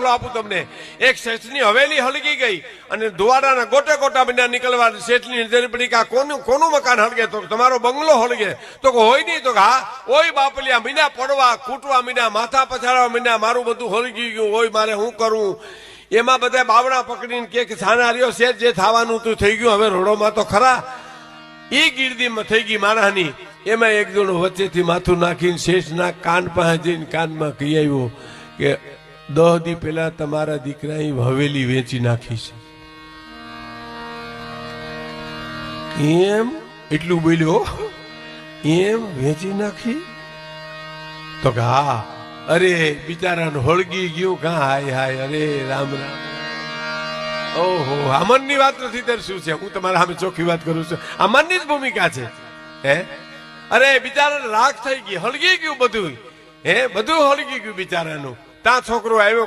દાખલો આપું તમને. એક શેઠની હવેલી હળગી ગઈ અને દુવાડાના ગોટે ગોટા બન્યા નીકળવા શેઠની નજર પડી કે આ કોનું કોનું મકાન હળગે? તો તમારો બંગલો હળગે. તો કે હોય નહીં. તો હા, ઓય બાપલિયા, મીના પડવા કૂટવા મીના, માથા પછાડવા મીના, મારું બધું હળગી ગયું. હોય મારે શું કરવું એમાં બધા બાવડા પકડીને કે છાના રહ્યો શેઠ, જે થવાનું તું થઈ ગયું, હવે રોડોમાં તો ખરા. ઈ ગીરદીમાં થઈ ગઈ મારાની. એમાં એક જણો વચ્ચેથી માથું નાખીને શેષના કાન પાસે કાનમાં કહી આવ્યો કે દહ દી પહેલા તમારા દીકરાએ હવેલી વેચી નાખી છે. એમ? એટલું બોલ્યો? એમ વેચી નાખી? તો કે હા. અરે, બિચારાને હળગી ગયું કા? હાય હાય, અરે, રામ રામ. ઓહો, આ મનની વાત નથી ત્યારે શું છે? હું તમારા સામે ચોખ્ખી વાત કરું છું. આ મનની જ ભૂમિકા છે. હે? અરે, બિચારાને રાખ થઈ ગઈ, હળગી ગયું બધું. હે, બધું હળગી ગયું બિચારાનું. ત્યાં છોકરો આવ્યો